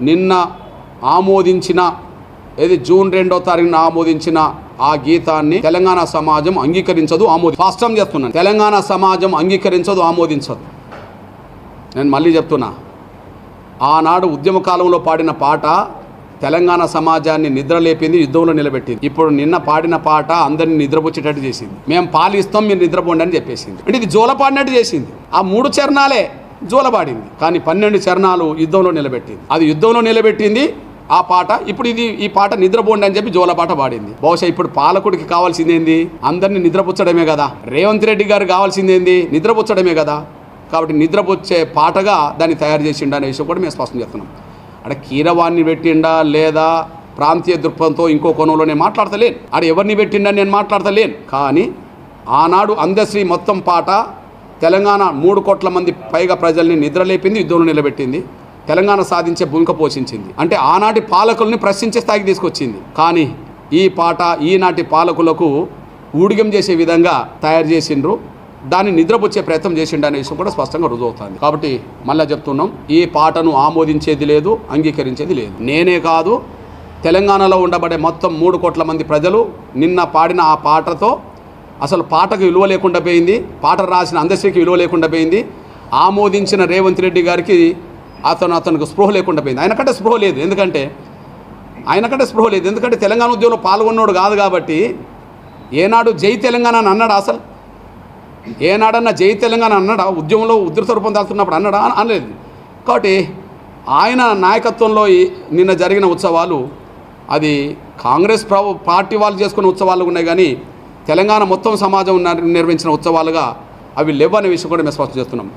నిన్న ఆమోదించిన ఏది జూన్ రెండో తారీఖున ఆమోదించిన ఆ గీతాన్ని తెలంగాణ సమాజం అంగీకరించదు ఆమోది స్పష్టం చేస్తున్నాను. తెలంగాణ సమాజం అంగీకరించదు ఆమోదించదు. నేను మళ్ళీ చెప్తున్నా ఆనాడు ఉద్యమ కాలంలో పాడిన పాట తెలంగాణ సమాజాన్ని నిద్రలేపింది యుద్ధంలో నిలబెట్టింది. ఇప్పుడు నిన్న పాడిన పాట అందరిని నిద్రపుచ్చేటట్టు చేసింది. మేము పాలిస్తాం మీరు నిద్రపోండి అని చెప్పేసింది. అంటే ఇది జోల పాడినట్టు చేసింది. ఆ మూడు చరణాలే జోలబాడింది. కానీ పన్నెండు చరణాలు యుద్ధంలో నిలబెట్టింది. అది యుద్ధంలో నిలబెట్టింది ఆ పాట ఇప్పుడు ఇది ఈ పాట నిద్రపోండి అని చెప్పి జోలపాట పాడింది. బహుశా ఇప్పుడు పాలకుడికి కావాల్సిందేంది? అందరిని నిద్రపుచ్చడమే కదా. రేవంత్ రెడ్డి గారు కావాల్సిందేంది? నిద్రపుచ్చడమే కదా. కాబట్టి నిద్రపుచ్చే పాటగా దాన్ని తయారు చేసిండా అనే విషయం కూడా మేము స్పష్టం చేస్తున్నాం. అక్కడ కీరవాణ్ణి పెట్టిండా లేదా ప్రాంతీయ దృక్పథంతో ఇంకో కోణంలో నేను మాట్లాడతలేను. ఆడ ఎవరిని పెట్టిండని నేను మాట్లాడతలేను. కానీ ఆనాడు అందశ్రీ మొత్తం పాట తెలంగాణ మూడు కోట్ల మంది పైగా ప్రజల్ని నిద్రలేపింది యుద్ధంలో నిలబెట్టింది. తెలంగాణ సాధించే భూమిక పోషించింది. అంటే ఆనాటి పాలకుల్ని ప్రశ్నించే స్థాయికి తీసుకొచ్చింది. కానీ ఈ పాట ఈనాటి పాలకులకు ఊడిగం చేసే విధంగా తయారు చేసిండ్రు. దాన్ని నిద్రపుచ్చే ప్రయత్నం చేసిండు అనే విషయం కూడా స్పష్టంగా రుజువుతుంది కాబట్టి మళ్ళీ చెప్తున్నాం ఈ పాటను ఆమోదించేది లేదు అంగీకరించేది లేదు. నేనే కాదు తెలంగాణలో ఉండబడే మొత్తం మూడు కోట్ల మంది ప్రజలు నిన్న పాడిన ఆ పాటతో అసలు పాటకు విలువ లేకుండా పోయింది పాట రాసిన అందశ్రీకి విలువ లేకుండా పోయింది ఆమోదించిన రేవంత్ రెడ్డి గారికి అతను అతనికి స్పృహ లేకుండా పోయింది. ఆయనకంటే స్పృహ లేదు. ఎందుకంటే ఆయనకంటే స్పృహ లేదు. ఎందుకంటే తెలంగాణ ఉద్యమంలో పాల్గొన్నోడు కాదు కాబట్టి ఏనాడు జై తెలంగాణ అని అన్నాడు అసలు? ఏనాడన్నా జై తెలంగాణ అన్నాడా? ఉద్యమంలో ఉధృత రూపం దాల్చున్నప్పుడు అన్నాడా? అనలేదు. కాబట్టి ఆయన నాయకత్వంలో నిన్న జరిగిన ఉత్సవాలు అది కాంగ్రెస్ ప్రభు పార్టీ వాళ్ళు చేసుకున్న ఉత్సవాలు ఉన్నాయి కానీ తెలంగాణ మొత్తం సమాజం నిర్వహించిన ఉత్సవాలుగా అవి లేవనే విషయం కూడా మేము స్పష్టం చేస్తున్నాం.